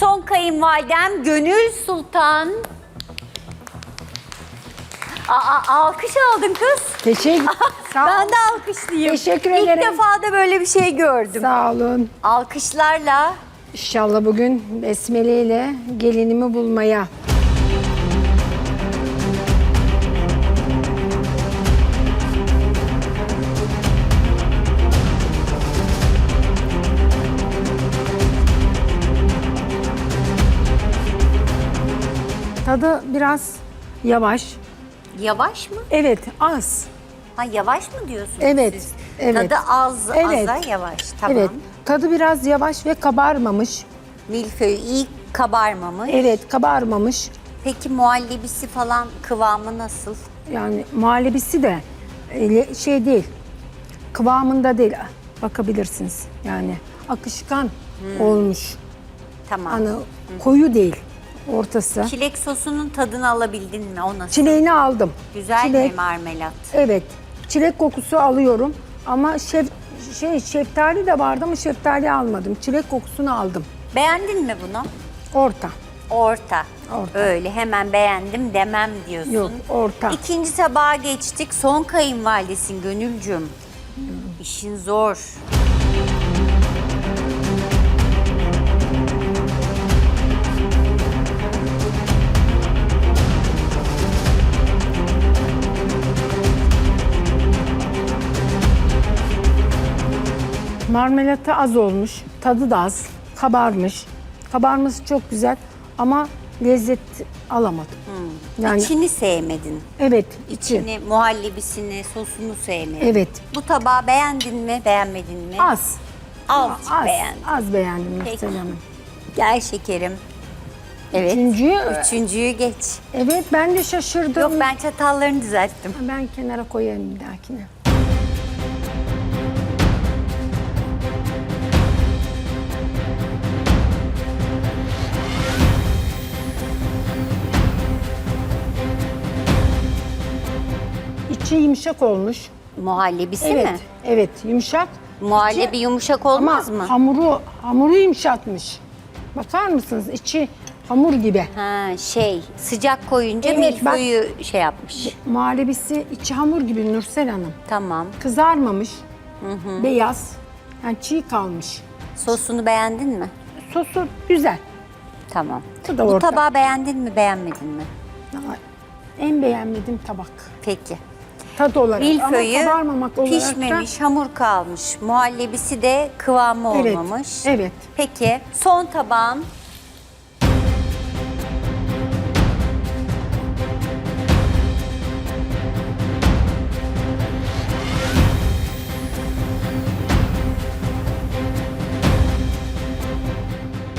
Son kayınvalidem Gönül Sultan. Aa, alkış aldın kız. Teşekkür, sağ, Ben de alkışlıyım. Teşekkür İlk ederim. defa da böyle bir şey gördüm. sağ olun. Alkışlarla İnşallah bugün Besmele ile gelinimi bulmaya. Tadı biraz yavaş. yavaş mı? Evet, az. Ha yavaş mı diyorsunuz Evet, siz? evet. Tadı az, Evet. aza yavaş. Tamam. Evet, tadı biraz yavaş ve kabarmamış. Milföy iyi kabarmamış. Evet, kabarmamış. Peki muhallebisi falan kıvamı nasıl? Yani muhallebisi de öyle şey değil. Kıvamında değil. Bakabilirsiniz. Yani akışkan Hmm. olmuş. Tamam. Hani koyu değil ortası. Çilek sosunun tadını alabildin mi? O nasıl? Çileğini aldım. Güzel Çilek, mi marmelat? Evet. Çilek kokusu alıyorum. Ama şef, şey şeftali de vardı ama şeftali almadım. Çilek kokusunu aldım. Beğendin mi bunu? Orta. Orta. Orta. Öyle hemen beğendim demem diyorsun. Yok, orta. İkinci tabağa geçtik. Son kayınvalidesin Gönülcüm. İşin zor. Marmelatı az olmuş. Tadı da az. Kabarmış. Kabarması çok güzel ama lezzet alamadım. Yani İçini sevmedin. evet içi. İçini, muhallebisini, sosunu sevmedin. Evet. Bu tabağı beğendin mi, beğenmedin mi? Az. Azıcık az, beğendim. Az beğendim Peki. Nursel Hanım. Gel şekerim. Evet. Üçüncüyü, Üçüncüyü geç. evet ben de şaşırdım. Yok ben çatallarını düzelttim. Ben kenara koyarım bir dahakine. İçi yumuşak olmuş. Muhallebisi Evet, mi? evet yumuşak. Muhallebi İçi- yumuşak olmaz Ama mı? hamuru hamuru yumuşatmış. Bakar mısınız? İçi hamur gibi. Ha şey sıcak koyunca Evet, bak- milföyü şey yapmış. Muhallebisi içi hamur gibi Nursel Hanım. Tamam. Kızarmamış. Beyaz. Yani çiğ kalmış. Sosunu beğendin mi? Sosu güzel. Tamam. Bu da Bu orta. tabağı beğendin mi beğenmedin mi? En beğenmediğim tabak. Peki. Tat olarak Milföyü ama kabarmamak olarak da- pişmemiş, hamur kalmış. Muhallebisi de kıvamı Evet, olmamış. evet. Peki son tabağın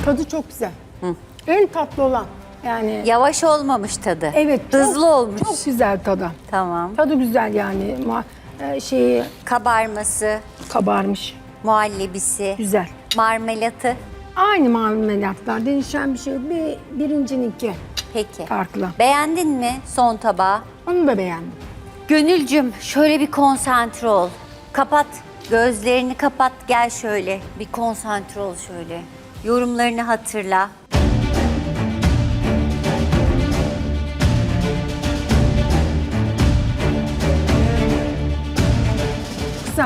Tadı çok güzel. En tatlı olan. Yani yavaş olmamış tadı. evet çok- Hızlı olmuş. Çok güzel tadı. Tamam. Tadı güzel yani. Ma e, şeyi Kabarması, kabarmış. muhallebisi, Güzel. marmelatı. Aynı marmelatlar. Değişen bir şey. yok. Bir, birincininki Peki. farklı. Beğendin mi son tabağı? Onu da beğendim. Gönülcüm şöyle bir konsantre ol. Kapat. Gözlerini kapat gel şöyle. Bir konsantre ol şöyle. Yorumlarını hatırla.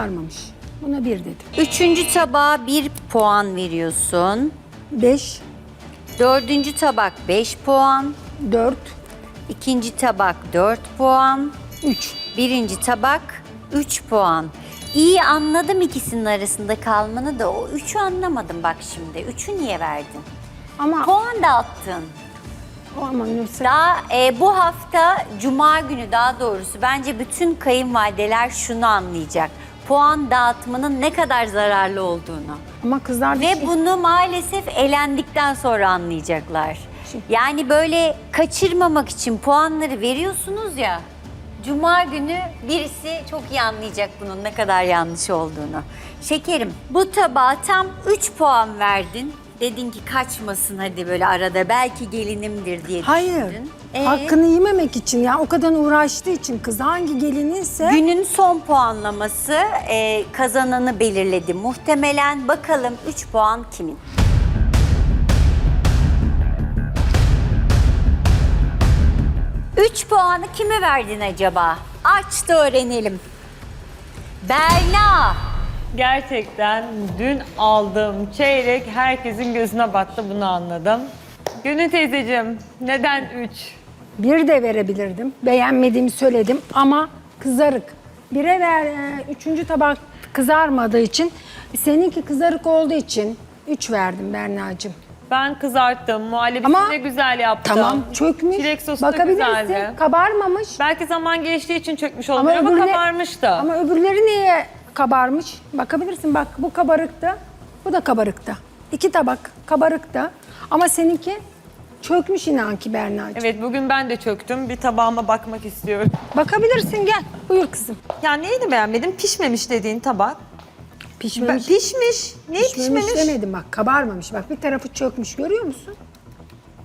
Kızarmamış. Buna bir dedim. Üçüncü tabağa bir puan veriyorsun. Beş, Dördüncü tabak beş puan. dört, İkinci tabak dört puan. üç. Birinci tabak 3 puan. İyi anladım ikisinin arasında kalmanı da o üçü anlamadım bak şimdi. Üçü niye verdin? Ama Puan da attın. Nursel Daha e, bu hafta Cuma günü daha doğrusu bence bütün kayınvalideler şunu anlayacak. Puan dağıtmanın ne kadar zararlı olduğunu. ama kızlar Ve bunu maalesef elendikten sonra anlayacaklar. Yani böyle kaçırmamak için puanları veriyorsunuz ya. Cuma günü birisi çok iyi anlayacak bunun ne kadar yanlış olduğunu. Şekerim bu tabağa tam 3 puan verdin. Dedin ki kaçmasın hadi böyle arada belki gelinimdir diye Hayır. düşündün. Ee, Hakkını yememek için ya o kadar uğraştığı için kız hangi gelininse Günün son puanlaması e, kazananı belirledi muhtemelen. Bakalım 3 puan kimin? Üç puanı kime verdin acaba? Aç da öğrenelim. Berna. Gerçekten dün aldığım çeyrek herkesin gözüne battı bunu anladım. Gönül teyzeciğim neden 3? Bir de verebilirdim. Beğenmediğimi söyledim ama kızarık. Bire ver, e, üçüncü tabak kızarmadığı için, seninki kızarık olduğu için üç verdim Berna'cığım. Ben kızarttım, muhallebisini Ama- de güzel yaptım. Tamam, çökmüş. Çilek sosu da Bakabilirsin, güzeldi. kabarmamış. Belki zaman geçtiği için çökmüş olabilir ama, öbürüne- kabarmıştı. Ama öbürleri niye kabarmış? Bakabilirsin bak bu kabarıktı, bu da kabarıktı. İki tabak kabarıktı ama seninki çökmüş inan ki Berna'cığım. Evet bugün ben de çöktüm. Bir tabağıma bakmak istiyorum. Bakabilirsin gel, buyur kızım. Ya neyini beğenmedin? Pişmemiş dediğin tabak. Pişmemiş. Ben- pişmiş. Neyi Pişmemiş, pişmemiş? demedim bak kabarmamış. Bak bir tarafı çökmüş görüyor musun?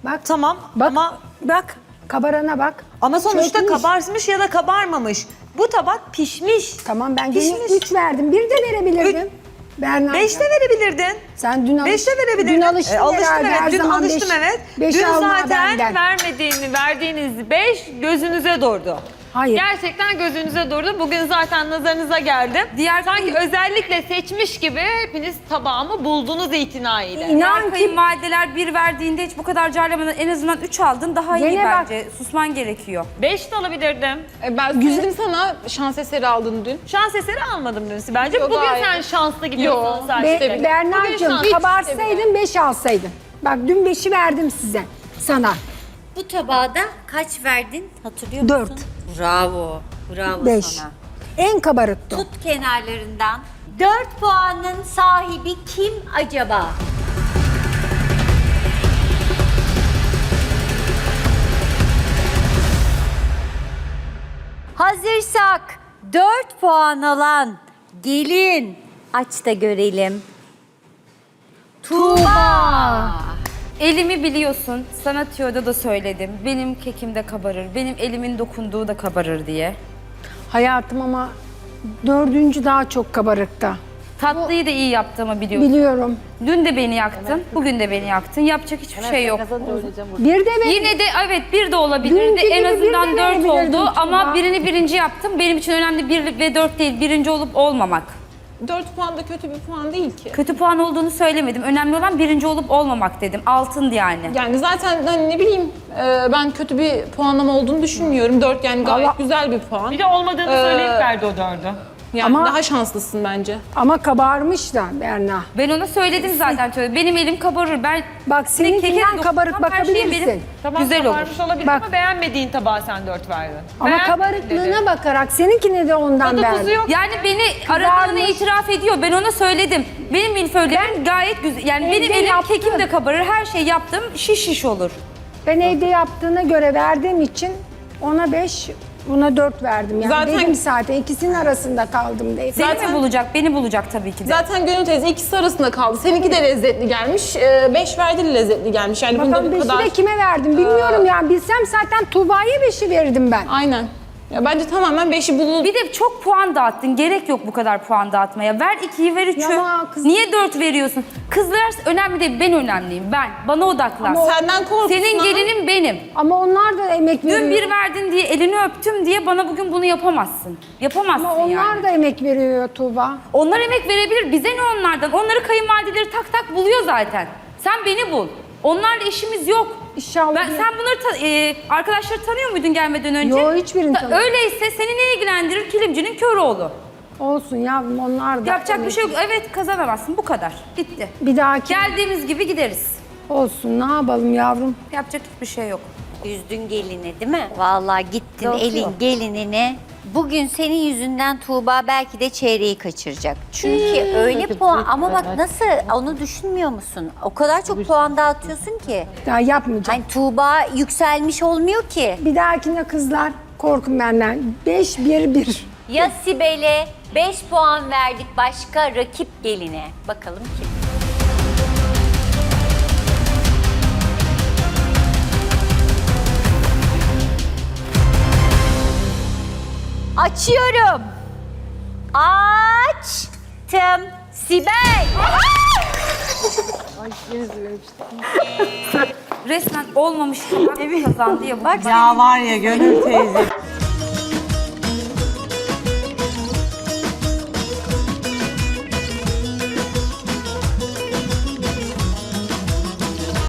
Bak. Tamam Bak, ama bak kabarana bak. ama sonuçta Çökmüş. kabarmış ya da kabarmamış. Bu tabak pişmiş. Tamam ben gene Pişmiş. 3 verdim. Bir de verebilirdim. Berna. Beşte verebilirdin. Sen dün alış, Beşte verebilirdin. Dün alıştın E, alıştım herhalde. evet. Her Dün zaman alıştım beş- evet. Beş Dün alma zaten benden. vermediğini, verdiğiniz 5 gözünüze durdu. Hayır. Gerçekten gözünüze durdu. Bugün zaten nazarınıza geldim. Diğer sanki özellikle seçmiş gibi hepiniz tabağımı buldunuz itinayla. İnan ki kayınvalideler bir verdiğinde hiç bu kadar carlamadan en azından 3 aldın daha iyi Gene bak. bence. Susman gerekiyor. 5 de alabilirdim. E, Ben söyledim sana şans eseri aldın dün. Şans eseri almadım dün. Bence Yok, bugün gayet. sen şanslı gidiyorsun Yok. sadece. Be, Berna'cığım Bugün şans- kabarsaydın 5 alsaydın. Bak dün 5'i verdim size. Sana. Bu tabağa da kaç verdin hatırlıyor Dört. musun? Bravo. Bravo 5. sana. En kabarıktı. Tut kenarlarından. 4 puanın sahibi kim acaba? Hazırsak 4 puan alan gelin aç da görelim. Tuğba. Elimi biliyorsun. Sana tüyoda da söyledim. Benim kekim de kabarır. Benim elimin dokunduğu da kabarır diye. Hayatım ama dördüncü daha çok kabarıktı. Tatlıyı da iyi yaptığımı biliyorsun. Biliyorum. Dün de beni yaktın. Bugün de beni yaktın. Yapacak hiçbir şey yok. Bir de ben Yine de evet bir de olabilirdi. Dünkü En gibi bir azından de dört oldu. Tuğba. Ama birini birinci yaptım. Benim için önemli bir ve dört değil. Birinci olup olmamak. 4 puan da kötü bir puan değil ki. Kötü puan olduğunu söylemedim. Önemli olan birinci olup olmamak dedim. Altın yani. Yani zaten hani ne bileyim e, ben kötü bir puanlama olduğunu düşünmüyorum. 4 yani gayet Allah- güzel bir puan. Bir de olmadığını Ee, söyleyip verdi o dördü. Yani Ama- daha şanslısın bence. ama kabarmış da Berna. Ben ona söyledim zaten. Şöyle, Benim elim kabarır. Ben Bak seninkinden dokunsam kabarık her benim Tamam güzel olur. kabarmış olabilir Bak. ama beğenmediğin tabağa sen dört verdin. Ama Beğenmedim kabarıklığına dedi. bakarak seninkine de ondan Tadı tuzu verdim. yok. Yani beni aradığını itiraf ediyor. Ben ona söyledim. Benim milföylerim gayet güzel. Yani Evde benim elim yaptım. kekim de kabarır. Her şey yaptım. Şiş şiş olur. Ben evde yaptığına göre verdiğim için ona 5, buna 4 verdim. Yani Zaten- dedim zaten ikisinin arasında kaldım. Seni Zaten- mi bulacak? Beni bulacak tabii ki de. Zaten Gönül teyze ikisi arasında kaldı. Seninki de lezzetli gelmiş. 5 verdi de lezzetli gelmiş. Yani bunda Bakalım bu 5'i kadar... de kime verdim bilmiyorum yani. Bilsem zaten Tuğba'ya 5'i verirdim ben. Aynen. Ya bence tamamen 5'i bulun. Bir de çok puan dağıttın. Gerek yok bu kadar puan dağıtmaya. Ver ikiyi, ver üçü. ama kız- Niye dört veriyorsun? Kızlar önemli değil. Ben önemliyim. Ben. Bana odaklan. Senden korkusuna. Senin gelinim benim. Ama onlar da emek veriyor. Dün bir verdin diye elini öptüm diye bana bugün bunu yapamazsın. Yapamazsın Ama onlar yani. da emek veriyor Tuğba. Onlar emek verebilir. Bize ne onlardan? Onları kayınvalideleri tak tak buluyor zaten. Sen beni bul. Onlarla işimiz yok. İnşallah. Ben, sen bunları ta- e, arkadaşları tanıyor muydun gelmeden önce? Yo, hiçbirini Ta- tanımıyorum. Öyleyse seni ne ilgilendirir? Kilimcinin kör oğlu. Olsun yavrum onlar da. Yapacak bir şey yok. Evet kazanamazsın. Bu kadar. Bitti. Bir dahaki Geldiğimiz gibi gideriz. Olsun ne yapalım yavrum. Yapacak hiçbir şey yok. Üzdün gelini değil mi? Vallahi gittin Yok, elin yok. gelinine. Bugün senin yüzünden Tuğba belki de çeyreği kaçıracak. Çünkü öyle puan ama bak nasıl onu düşünmüyor musun? O kadar çok puan dağıtıyorsun ki. Daha yapmayacağım. Hani Tuğba yükselmiş olmuyor ki. Bir dahakine kızlar korkun benden. 5 1 1. Ya Sibel'e 5 puan verdik başka rakip geline. Bakalım kim? Açıyorum. Açtım. Sibel. resmen olmamış tabak kazandı ya bu. Ya var ya Gönül teyze.